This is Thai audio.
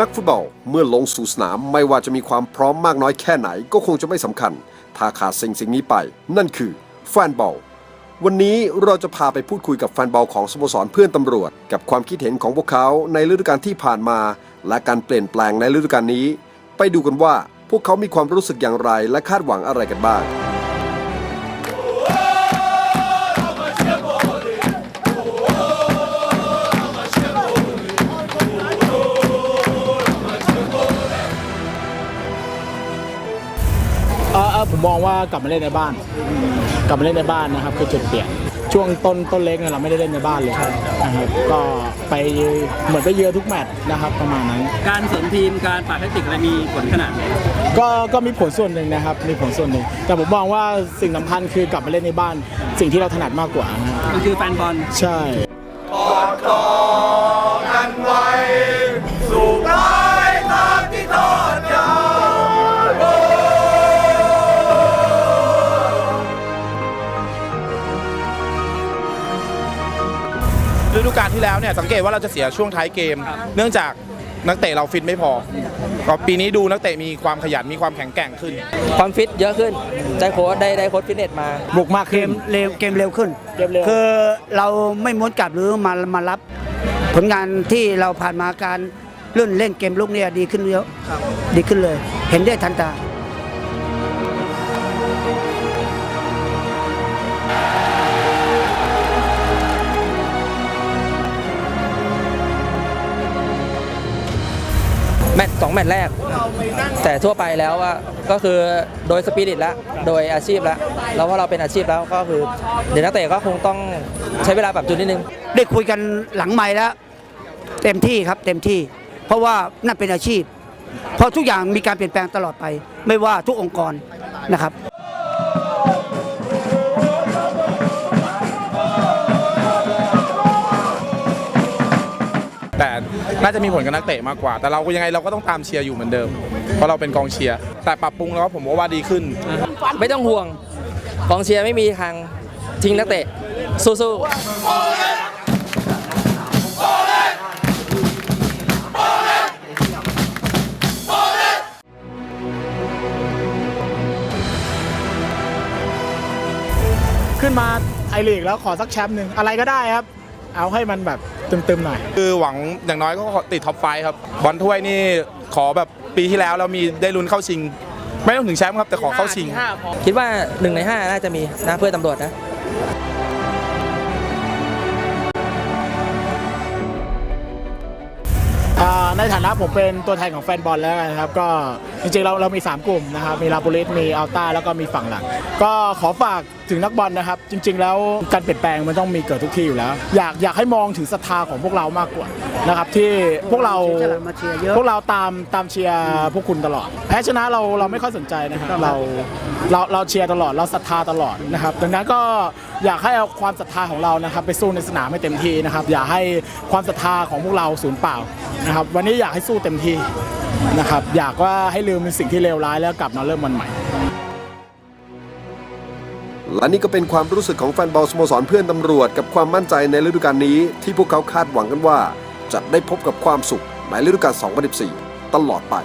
นักฟุตบอลเมื่อลงสู่สนามไม่ว่าจะมีความพร้อมมากน้อยแค่ไหนก็คงจะไม่สำคัญ ถ้าขาดสิ่งสิ่งนี้ไป นั่นคือแฟนบอลวันนี้เราจะพาไปพูดคุยกับแฟนบอลของสโมสรเพื่อนตำรวจ กับความคิดเห็นของพวกเขาในฤดูกาลที่ผ่านมา และการเปลี่ยนแปลงในฤดูกาลนี้ ไปดูกันว่าพวกเขามีความรู้สึกอย่างไรและคาดหวังอะไรกันบ้าง ออเออผมมองว่ากลับมาเล่นในบ้าน กลับมาเล่นในบ้านนะครับคือจุดเปลี่ยนช่วงต้นต้นเล็กเนี่ยเราไม่ได้เล่นในบ้านเลยนะครับก็ไปเหมือนไปเยือนทุกแมตช์นะครับประมาณนั้น การเสริมทีมการปรับแทคติกอะไรมีผลขนาดไหนก็ก็มีผลส่วนหนึ่งนะครับมีผลส่วนหนึ่ง แต่ผมมองว่าสิ่งสำคัญคือกลับมาเล่นในบ้าน สิ่งที่เราถนัดมากกว่านะครับมันคือแฟนบอลใช่ ฤดูกาลที่แล้วเนี่ยสังเกตว่าเราจะเสียช่วงท้ายเกม เนื่องจากนักเตะเราฟิตไม่พอก็ปีนี้ดูนักเตะมีความขยันมีความแข็งแกร่งขึ้น ความฟิตเยอะขึ้นได้โค้ชได้ได้โค้ชฟิตเนสมา บุกมากเกขึ้น มเร็วเกมเร็วขึ้น เกมเร็ว คือเราไม่ม้วนกลับหรือมามารับ ผลงานที่เราผ่านมาการเล่นเล่นเกมลุกเนี่ยดีขึ้นเยอะดีขึ้นเลย เห็นได้ทันตา มตช์แมตช์แรก แต่ทั่วไปแล้วว่าก็คือโดยสปิริตแล้วโดยอาชีพแล้วแล้วพอเราเป็นอาชีพแล้วก็คือเดี๋ยวนักเตะก็คงต้องใช้เวลาปรับจูนนิดนึง ได้คุยกันหลังใหม่แล้วเต็มที่ครับเต็มที่ เพราะว่านั่นเป็นอาชีพ เพราะทุกอย่างมีการเปลี่ยนแปลงตลอดไป ไม่ว่าทุกองค์กรนะครับ น่าจะมีผลกับนักเตะมากกว่า แต่เราก็ยังไงเราก็ต้องตามเชียร์อยู่เหมือนเดิม เพราะเราเป็นกองเชียร์ แต่ปรับปรุงแล้วผมว่าดีขึ้น ไม่ต้องห่วงกองเชียร์ไม่มีทางทิ้งนักเตะ สู้ๆขึ้นมาไอลีกแล้วขอสักแชมป์หนึ่งอะไรก็ได้ครับ เอาให้มันแบบตึมๆหน่อย คือหวังอย่างน้อยก็ติดท็อปไฟว์ครับ บอลถ้วยนี่ขอแบบปีที่แล้วเรามีได้ลุ้นเข้าชิง ไม่ต้องถึงแชมป์ครับแต่ขอเข้าชิง คิดว่าหนึ่งในห้าน่าจะมีนะเพื่อนตำรวจนะ ฐานะผมเป็นตัวแทนของแฟนบอลแล้วกันนะครับ ก็จริงๆเราเรามี 3 กลุ่มนะครับ มีลาบูริสมีอัลต้าแล้วก็มีฝั่งหลัง ก็ขอฝากถึงนักบอลนะครับ จริง ๆ แล้วการเปลี่ยนแปลงมันต้องมีเกิดทุกที่อยู่แล้ว อยากอยากให้มองถึงศรัทธาของพวกเรามากกว่านะครับที่พวกเราเสียสละมาเชียร์เยอะพวกเราตามตามเชียร์พวกคุณตลอด แพ้ชนะเราเราไม่ค่อยสนใจนะครับเราเราเราเชียร์ตลอดเราศรัทธาตลอดนะครับดังนั้นก็ อยากให้เอาความศรัทธาของเรานะครับ ไปสู้ในสนามให้เต็มที่นะครับ อย่าให้ความศรัทธาของพวกเราสูญเปล่านะครับ วันนี้อยากให้สู้เต็มที่นะครับ อยากว่าให้ลืมสิ่งที่เลวร้ายแล้วกลับมาเริ่มมันใหม่ และนี่ก็เป็นความรู้สึกของแฟนบอลสโมสรเพื่อนตำรวจกับความมั่นใจในฤดูกาลนี้ ที่พวกเขาคาดหวังกันว่า จะได้พบกับความสุขในฤดูกาล 2014 ตลอดไป